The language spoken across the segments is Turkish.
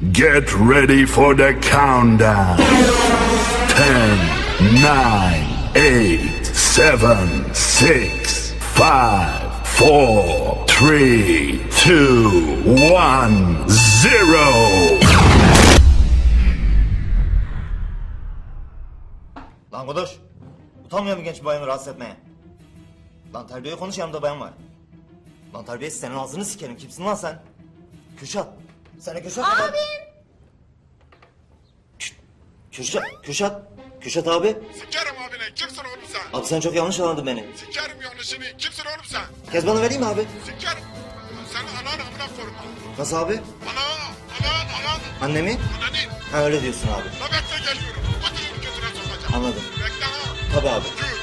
Get ready for the countdown. 10, 9, 8, 7, 6, 5, 4, 3, 2, 1, 0. Lan Godoş. Utanmıyor mu genç bayanı rahatsız etmeye? Lan terbiyeye konuş yanımda bayan var. Lan terbiyesiz senin ağzını sikerim. Kimsin lan sen? Kürşat. De Kürşat? Kü- Kürşat. Kürşat. Kürşat abi. Sikerim abine. Kimsin oğlum sen? Abi sen çok yanlış anladın beni. Sikerim yanlışını. Kimsin oğlum sen? Kezban'ı vereyim mi abi? Sikerim. Sen anan amına koruma. Nasıl abi? Ana, anan, anan, Annemi? ananı. Ha öyle diyorsun abi. La bekle geliyorum. Atını götüne sokacağım. Anladım. Bekle ha. Tabii abi. Gül.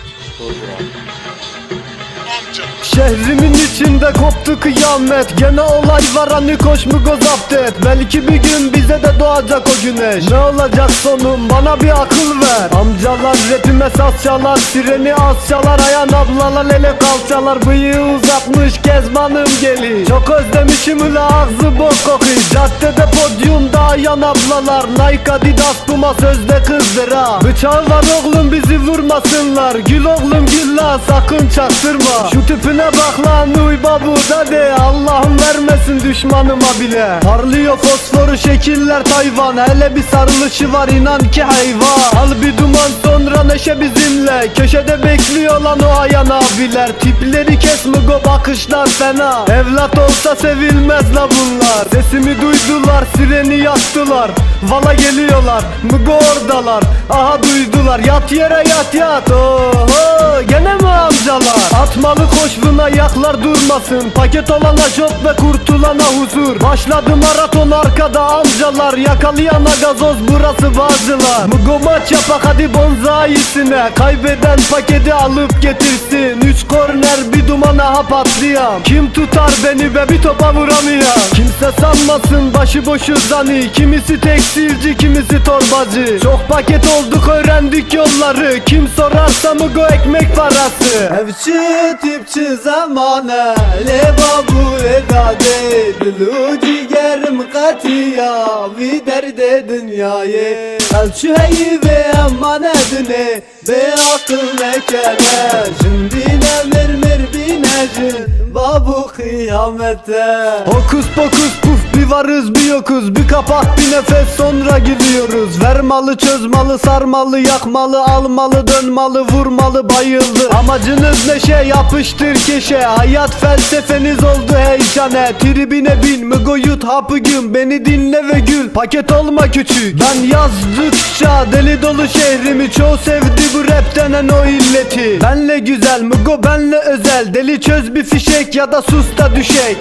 Şehrimin içinde koptu kıyamet. Gene olay var hani koş mu gozapt et. Belki bir gün bize de doğacak o güneş. Ne olacak sonum bana bir akıl ver. Amcalar rapime saz çalar Sireni az Ayan ablalar ele kalçalar. Bıyığı uzatmış kezbanım geli Çok özlemişim ula ağzı bok kokuyor. Caddede podyumda ayan ablalar. Nike Adidas Puma sözde kızdır ha. Bıçağı var oğlum bizi vurmasınlar. Gül oğlum gül la sakın çaktırma. Şu tipine bak lan uy babu de Allah'ım vermesin düşmanıma bile. Parlıyor fosforu şekiller Tayvan. Hele bir sarılışı var inan ki hayvan. Al bir duman sonra neşe bizimle. Köşede bekliyor lan o ayan abiler. Tipleri kesme go bakışlar fena. Evlat olsa sevilmez la bunlar. Sesimi duydular sireni yaktılar. Vala geliyorlar Mugo oradalar? Aha duydular yat yere yat yat. Oho gene mi amcalar? Atmalı koşvuna yaklar durmasın. Paket olana job ve kurtulana huzur. Başladı maraton arkada amcalar Yakalayana gazoz burası Bağcılar Mugo maç yapak hadi bonzayisine Kaybeden paketi alıp getirsin. Üç korner bir dumana hap atlayan. Kim tutar beni be bir topa vuramıyor. Kimse sanmasın başıboşu zani. Kimisi tekstilci kimisi torbacı. Çok paket olduk öğrendik yolları. Kim sorarsa Mugo ekmek parası. Evçi tipçi zamane Leva bu edade Dilu ciğerim katiya Vi derde dünyayı. Elçi heyi ve emanetine Be akıl ve kere Şimdi ne mermer binecin Babu kıyamete. Hokus pokus puf bir varız bir yokuz. Bir kapak bir nefes sonra gidiyoruz. Ver malı çöz malı sarmalı yakmalı Almalı dönmalı vurmalı bayıldı. Amacınız neşe yapıştır keşe. Hayat felsefeniz oldu heyşane Tribine bin mıgo yut hapı gün Beni dinle ve gül. Paket olma küçük. Ben yazdıkça deli dolu şehrimi Çoğu sevdi bu rap denen o illeti. Benle güzel mıgo benle özel. Deli çöz bir fişek ya da sus da düşek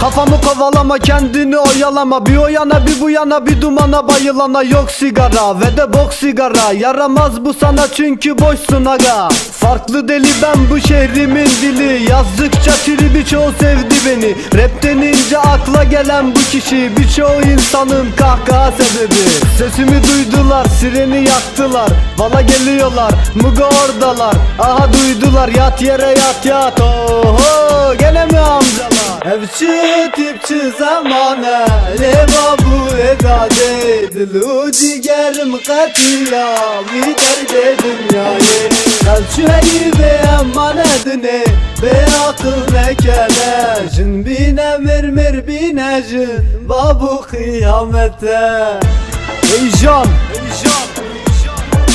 Kafamı kovalama kendini oyalama. Bir o yana bir bu yana bir dumana bayılana. Yok sigara ve de bok sigara. Yaramaz bu sana çünkü boşsun aga. Farklı deli ben bu şehrimin dili. Yazdıkça tribi çoğu sevdi beni. Rap denince akla gelen bu kişi. Birçoğu insanın kahkaha sebebi Sesimi duydular sireni yaktılar. Bana geliyorlar mugo oradalar. Aha duydular yat yere yat yat. Oho gene mi amcalar? Evçi tipçi zamane Leva bu edade Dilu ciğerim katiya Bir derde dünyayı. Elçi heyi ve emanetine Be akıl ve kele Jin bine mermer binecin Babu kıyamete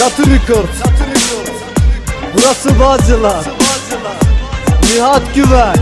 Çatı Records Burası Bağcılar. Nihat Güven